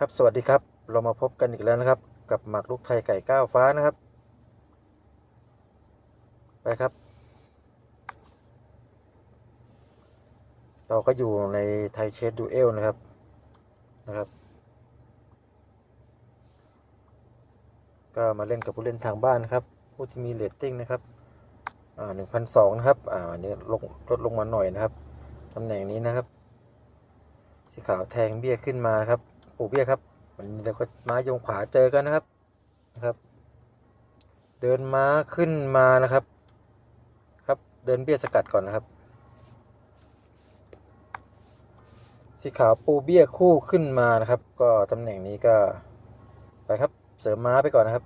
ครับสวัสดีครับเรามาพบกันอีกแล้วนะครับ กับหมากลูกไทยไก่ก้าวฟ้านะครับ ไปครับ เราก็อยู่ในไทยเชสดูเอลนะครับนะครับ ก็มาเล่นกับผู้เล่นทางบ้านครับ ผู้ที่มีเรตติ้งนะครับอ่าหนึ่งพันสองนะครับอ่าอันนี้ลงลดลงมาหน่อยนะครับตำแหน่งนี้นะครับ สีขาวแทงเบี้ยขึ้นมานะครับ ปูเบี้ยครับวันนี้เราก็ม้าโยงขวาเจอกันนะครับนะครับ เดินม้าขึ้นมานะครับ ครับเดินเบี้ยสกัดก่อนนะครับ สีขาวปูเบี้ยคู่ขึ้นมานะครับ ก็ตำแหน่งนี้ก็ไปครับเสริมม้าไปก่อนนะครับ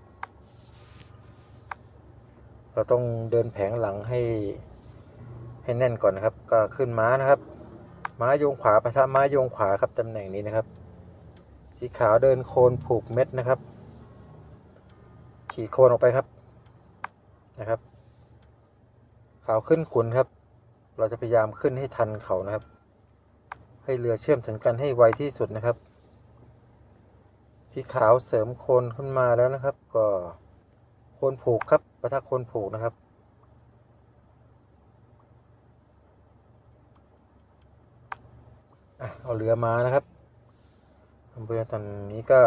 เราต้องเดินแผงหลังให้ให้แน่นก่อนนะครับ ก็ขึ้นม้านะครับ ม้ายงขวาประทะม้ายงขวาครับตำแหน่งนี้นะครับ สีขาวเดินโคนผูกเม็ดนะครับ ขี่โคนออกไปครับนะครับ ขาวขึ้นขุนครับ เราจะพยายามขึ้นให้ทันเขานะครับ ให้เรือเชื่อมถึงกันให้ไวที่สุดนะครับ สีขาวเสริมโคนขึ้นมาแล้วนะครับ ก็โคนผูกครับประทะโคนผูกนะครับเอาเรือมานะครับ เภอนตอนนี้ก็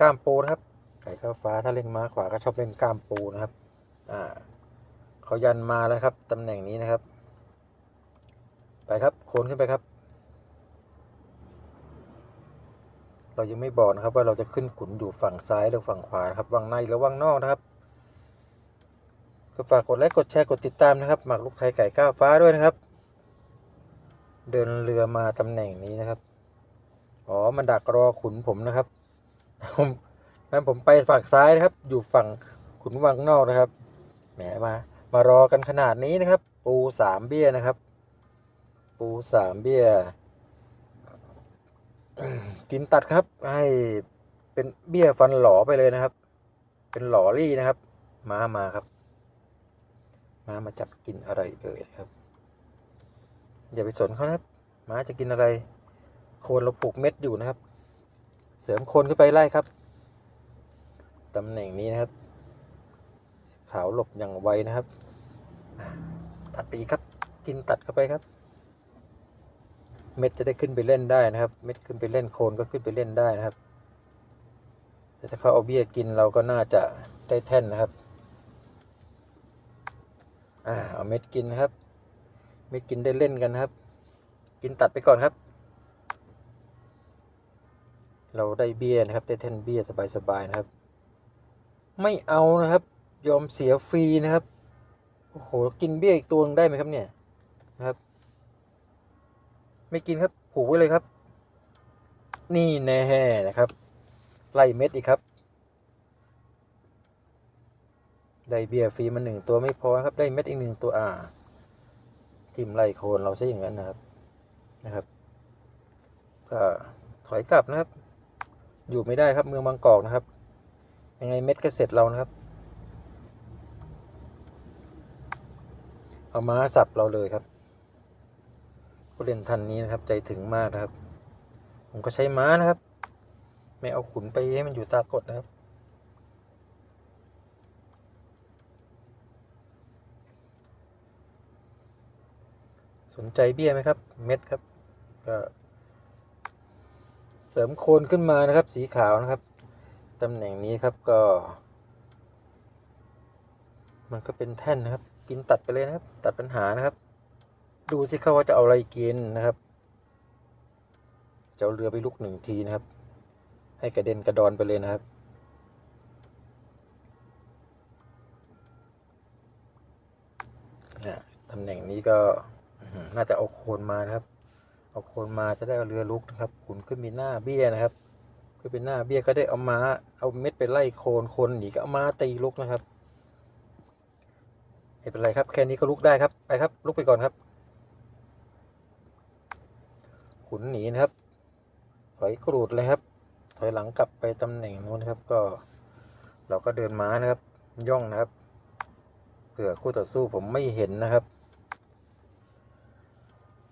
ก้ามปูนะครับ ไก่ข้าวฟ้าถ้าเล่นม้าขวาก็ชอบเล่นก้ามปูนะครับ อ่าเขายันมาแล้วครับตำแหน่งนี้นะครับ ไปครับโคนขึ้นไปครับ เรายังไม่บอกนะครับว่าเราจะขึ้นขุนอยู่ฝั่งซ้ายหรือฝั่งขวาครับวังในหรือวังนอกนะครับก็ฝากกดไลค์กดแชร์กดติดตามนะครับหมากลูกไทยไก่ก้าวฟ้าด้วยนะครับ เดินเรือมาตำแหน่งนี้นะครับ อ๋อ มันดักรอขุนผมนะครับผมนั้นผมไปฝั่งซ้ายนะครับ อยู่ฝั่งขุนวังนอกนะครับ แหมมา มารอกันขนาดนี้นะครับ ปูสามเบี้ยนะครับ ปูสามเบี้ย กินตัดครับ ให้เป็นเบี้ยฟันหลอไปเลยนะครับ เป็นหลอรี่นะครับ มามาครับ มามาจับกินอะไรเอ่ยนะครับ อย่าไปสนเขานะครับ มาจะกินอะไร คนเราปลูกเม็ดอยู่นะครับ เสริมโคนขึ้นไปไล่ครับตำแหน่งนี้นะครับ ขาวหลบอย่างไวนะครับ ตัดไปอีกครับ กินตัดเข้าไปครับ เม็ดจะได้ขึ้นไปเล่นได้นะครับ เม็ดขึ้นไปเล่นโคนก็ขึ้นไปเล่นได้นะครับแต่ถ้าเขาเอาเบี้ยกินเราก็น่าจะได้แท่นนะครับอ่าเอาเม็ดกินนะครับไม่กินได้เล่นกันครับ กินตัดไปก่อนครับ เราได้เบี้ยนะครับได้แท่นเบี้ยสบายๆนะครับ ไม่เอานะครับ ยอมเสียฟรีนะครับโอ้โหกินเบี้ยอีกตัวหนึงได้ไหมครับเนี่ยนะครับ ไม่กินครับผูกไว้เลยครับ นี่แน่นะครับไล่เม็ดอีกครับ ได้เบี้ยฟรีมาหนึ่งตัวไม่พอครับ ได้เม็ดอีกหนึ่งตัวอ่าทิมไล่โคนเราซะอย่างนั้นนะครับนะครับ ก็ถอยกลับนะครับ อยู่ไม่ได้ครับเมืองบางกอกนะครับ ยังไงเม็ดก็เสร็จเรานะครับ เอาม้าสับเราเลยครับผู้เล่นทันนี้นะครับ ใจถึงมากนะครับ ผมก็ใช้ม้านะครับ ไม่เอาขุนไปให้มันอยู่ตากดนะครับสนใจเบี้ยไหมครับ เม็ดครับ ก็ ริมโคนขึ้นมานะครับ สีขาวนะครับตำแหน่งนี้ครับก็ มันก็เป็นแท่นนะครับ กินตัดไปเลยนะครับ ตัดปัญหานะครับ ดูสิเขาว่าจะเอาอะไรกินนะครับจะเอาเรือไปลุกหนึ่งทีนะครับ ให้กระเด็นกระดอนไปเลยนะครับตำแหน่งนี้ก็น่าจะเอาโคนมานะครับ เอาโคนมาจะได้เอาเรือลุกนะครับขุนขึ้นมีหน้าเบี้ยนะครับขึ้นเป็นหน้าเบี้ยก็ได้เอามาเอาเม็ดไปไล่โคนโคนหนีก็เอามาตีลุกนะครับไม่เป็นไรครับแค่นี้ก็ลุกได้ครับไปครับ ลุกไปก่อนครับ ขุนหนีนะครับ ถอยกรูดเลยครับ ถอยหลังกลับไปตำแหน่งนู้นครับ ก็ เราก็เดินม้านะครับ ย่องนะครับเผื่อคู่ต่อสู้ผมไม่เห็นนะครับ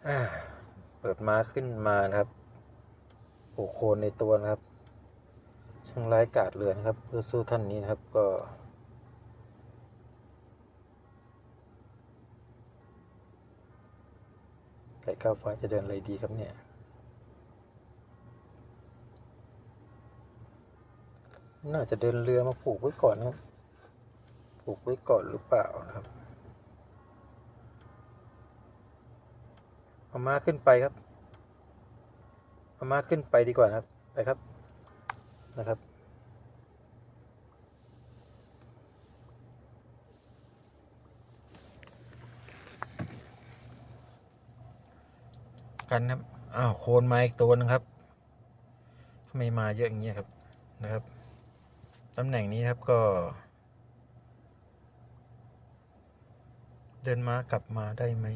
อ่า ปิดมาขึ้นมานะครับโอโคนในตัวนะครับ ช่างร้ายกาจเรือนครับ เพื่อสู้ท่านนี้นะครับก็ ไก่ข้าวฟ้าจะเดินอะไรดีครับเนี่ย น่าจะเดินเรือมาผูกไว้ก่อนนะครับ ผูกไว้ก่อนหรือเปล่านะครับ เอามาขึ้นไปครับเอามาขึ้นไปดีกว่านะครับไปครับนะครับ กันครับอ้าวโคนมาอีกตัวหนึงครับทำไมมาเยอะอย่างเงี้ยครับนะครับตำแหน่งนี้ครับก็ เดินม้ากลับมาได้ไหม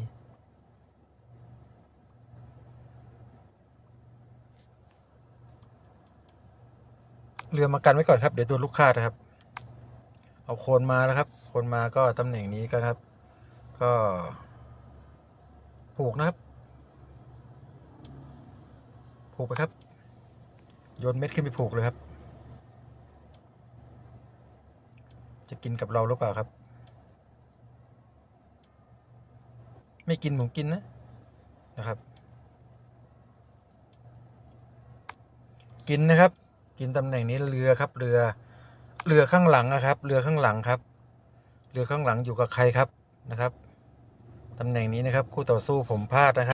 เรือมากันไว้ก่อนครับ เดี๋ยวตัวลูกค้าดนะครับ เอาโคนมาแล้วครับ โคนมาก็ตำแหน่งนี้กันครับ ก็ผูกนะครับ ผูกไปครับโยนเม็ดขึ้นไปผูกเลยครับ จะกินกับเราหรือเปล่าครับ ไม่กินผมกินนะนะครับ กินนะครับ กินตำแหน่งนี้เรือครับเรือ เรือข้างหลังนะครับ เรือข้างหลังครับ เรือข้างหลังอยู่กับใครครับนะครับตำแหน่งนี้นะครับ คู่ต่อสู้ผมพลาดนะครับ